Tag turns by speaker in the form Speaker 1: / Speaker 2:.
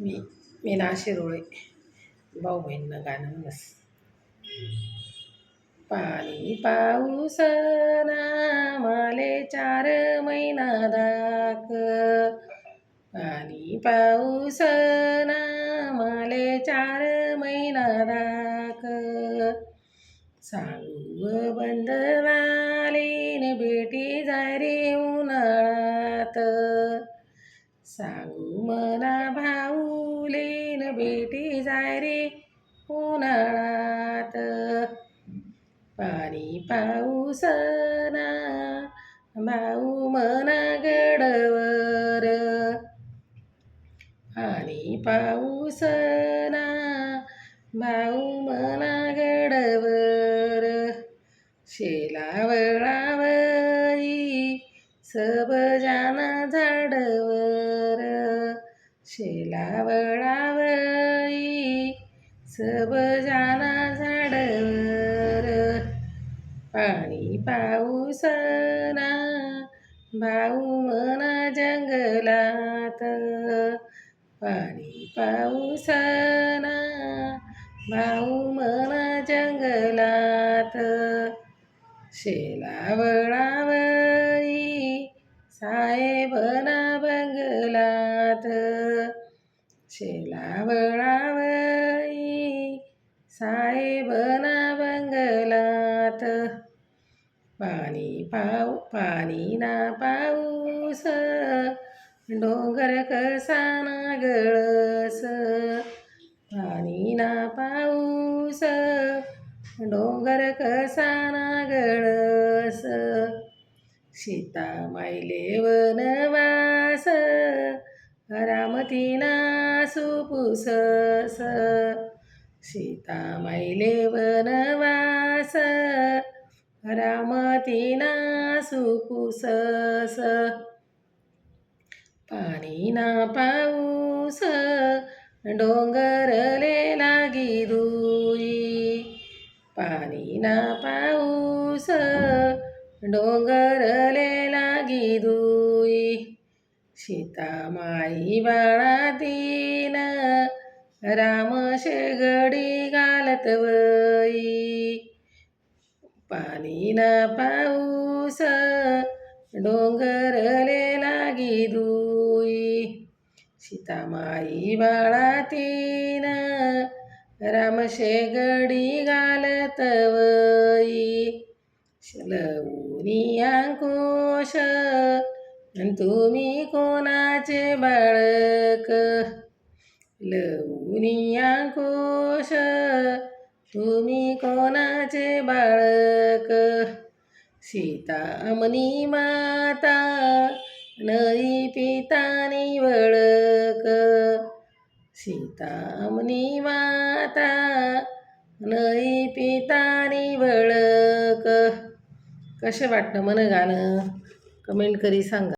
Speaker 1: मी मीना शिरोळे. भाऊ बहिणीनं गाणं म्हणस पाणी पाऊस ना माले चार महिना दाक. पाणी पाऊस ना माले चार महिना दाक. सांगू बंद वालीन बेटी जाय रे उन्हाळ्यात सांगू मना भाऊलीन भेटी जाय रे उन्हाळ्यात. पाणी पाऊस ना भाऊ मना गडवर. पाणी पाऊस ना भाऊ मना गडवर. शेलावळावई सब जाना झाडवर. शेलावळावई सब जाना झाडवर. पाणी पाऊस ना भाऊ मना जंगलात. पाणी पाऊस ना भाऊ मना जंगलात. शेलावळावई साहेबना बंगलात. शेलावळावळी साहेब ना बंगलात पाणी पाऊ पाणी ना पाऊस डोंगर कसा ना गळस. पाणी ना पाऊस डोंगर कसा ना गळस. सीता मायले वनवास रामतीना सुपुसस सीता मायले वनवास रामतीना सुपुसस पाणी ना पाऊस डोंगरले लागी दुई पाणी ना पाऊस डोंगरले लागी दुई सीता माई बाळा तीन राम शेगडी घालत वई. पाणी ना पाऊस डोंगरले लागी दुई सीतामाई बाळा तीन राम शेगडी घालत वई. लवणी अंकुश तुम्ही कोणाचे बाळक? लवनिया कोश. तुम्ही कोणाचे बाळक? सीतामणी माता नई पितानी वळक. सीतामणी माता नई पितानी वळक. कसे वाटतं मन गाणं? कमेंट करी सांगा.